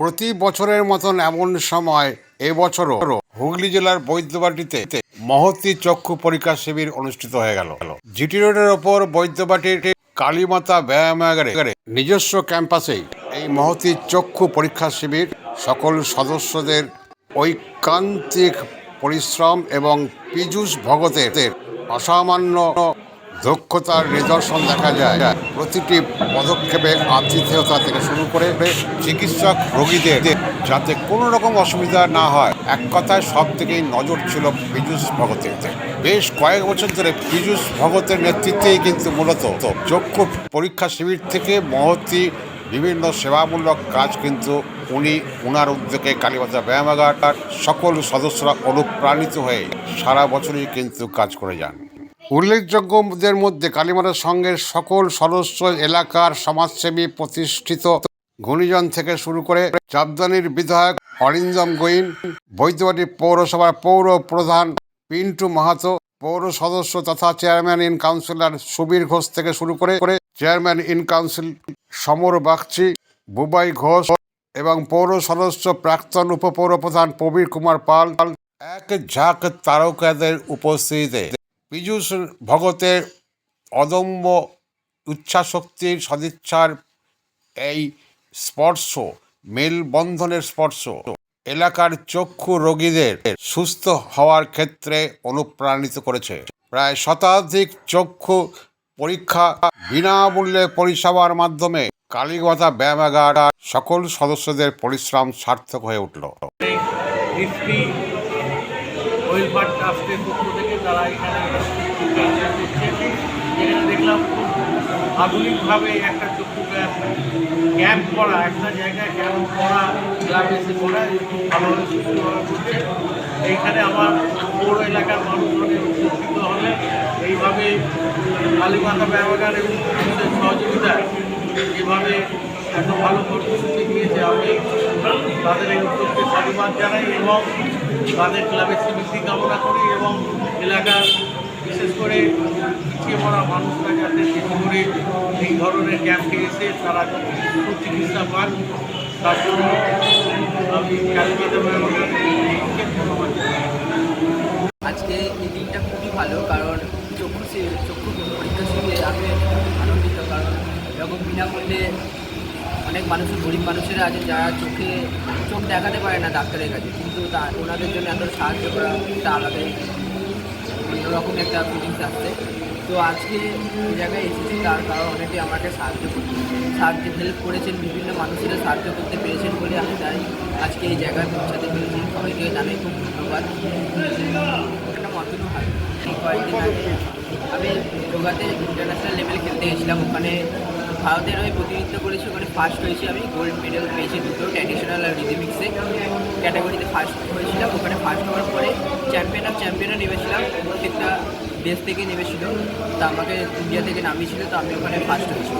প্রতি বছরের মতন এমন সময় এবছরও হুগলি জেলার বৈদ্যবাটিতে মহতি চক্ষু পরীক্ষা শিবির অনুষ্ঠিত হয়ে গেল। জিটি রোডের ওপর বৈদ্যবাটির কালীমাতা ব্যায়ামাগারে নিজস্ব ক্যাম্পাসেই এই মহতি চক্ষু পরীক্ষা শিবির সকল সদস্যদের ঐকান্তিক পরিশ্রম এবং পীযূষ ভগতের অসামান্য দক্ষতার নিদর্শন দেখা যায়। প্রতিটি পদক্ষেপে আতিথেয়তা থেকে শুরু করে চিকিৎসক রোগীদের যাতে কোনো রকম অসুবিধা না হয়। এক কথায় সব থেকেই নজর ছিল পীযূষ ভগতের। বেশ কয়েক বছর ধরে পীযূষ ভগতের নেতৃত্বেই কিন্তু মূলত চক্ষু পরীক্ষা শিবির থেকে মহতি বিভিন্ন সেবামূলক কাজ কিন্তু উনি উনার উদ্যোগে কালীবাজার ব্যায়ামাগার সকল সদস্যরা অনুপ্রাণিত হয়ে সারা বছরই কিন্তু কাজ করে যান। উল্লেখযোগ্যদের মধ্যে কালীমাতা সংঘের সকল সদস্য, এলাকার সমাজসেবী প্রতিষ্ঠিত গুণীজন থেকে শুরু করে চাঁদদানির বিধায়ক অরিন্দম গোয়েন বৈদ্যবাটি পৌরসভার পৌর প্রধান পিন্টু মাহাতো, পৌর সদস্য তথা chairman in councillor Subir Ghosh থেকে শুরু করে করে chairman in council Samar Bagchi, Bubai Ghosh এবং পৌর সদস্য প্রাক্তন উপপৌর প্রধান প্রবীর কুমার পাল, এক ঝাঁক তারকাদের উপস্থিতিতে পীযূষ ভগতের অদম্য উচ্ছাশক্তির সদিচ্ছার এই স্পর্শ মেলবন্ধনের স্পর্শ এলাকার চক্ষু রোগীদের সুস্থ হওয়ার ক্ষেত্রে অনুপ্রাণিত করেছে প্রায় শতাধিক চক্ষু পরীক্ষা বিনামূল্যে পরিষেবার মাধ্যমে কালীগতা ব্যায়ামাগার সকল সদস্যদের পরিশ্রম সার্থক হয়ে উঠল তারা এখানে দেখলাম আধুনিকভাবে একটা চক্ষু ক্যাম্প ক্যাম্প করা, একটা জায়গায় ক্যাম্প করা ক্লাবে এসে করা ভালোভাবে সুস্থভাবে এইখানে আমার পৌর এলাকার মানুষজনের উপকৃত হলে এইভাবে কালীমাতা ব্যবহার এবং পুলিশের সহযোগিতায় যেভাবে এত ভালো কর্মসূচি দিয়েছে আমি তাদের এই উদ্যোগকে সাধুবাদ জানাই এবং তাদের ক্লাবের স্মৃতি কামনা করি এবং এলাকার বিশেষ করে পিছিয়ে পড়া মানুষরা যাতে বেশি করে এই ধরনের ক্যাম্পে এসে তারা সুচিকিৎসা পান, তার জন্য আমি আজকে এই দিনটা খুবই ভালো, কারণ চক্ষু চক্ষু পরীক্ষা শিবিরে আমি আনন্দিত, কারণ এরকম বিনামূল্যে অনেক মানুষ গরিব মানুষেরা আছে, যারা চোখে চোখ দেখাতে পারে না ডাক্তারের কাছে। কিন্তু তা ওনাদের জন্য এত সাহায্য করা একটা আলাদাই অন্যরকম একটা ফিলিংস আসছে। তো আজকে এই জায়গায় এসেছি, তার কারণ অনেকে আমাকে সাহায্য সাহায্য হেল্প করেছেন, বিভিন্ন মানুষেরা সাহায্য করতে পেরেছেন বলে আমি তাই আজকে এই জায়গায় পৌঁছাতে পেরেছি। সবাইকে জানাই খুব ধন্যবাদ। একটা মতনও হয়। কয়েকদিন আগে আমি যোগাতে ইন্টারন্যাশনাল লেভেলে খেলতে গেছিলাম। ওখানে ভারতের হয়ে প্রতিনিধিত্ব করেছি, ওখানে ফার্স্ট হয়েছি আমি গোল্ড মেডেল পেয়েছি দুটো ট্র্যাডিশনাল আর রিদিমিক্সে ক্যাটাগরিতে ফার্স্ট হয়েছিলাম, ওখানে ফার্স্ট হওয়ার পরে চ্যাম্পিয়ন অফ চ্যাম্পিয়নও নেমেছিলাম, প্রত্যেকটা দেশ থেকে নেমেছিল। তা আমাকে ইন্ডিয়া থেকে নামিয়েছিল, তো আমি ওখানে ফার্স্ট হয়েছি।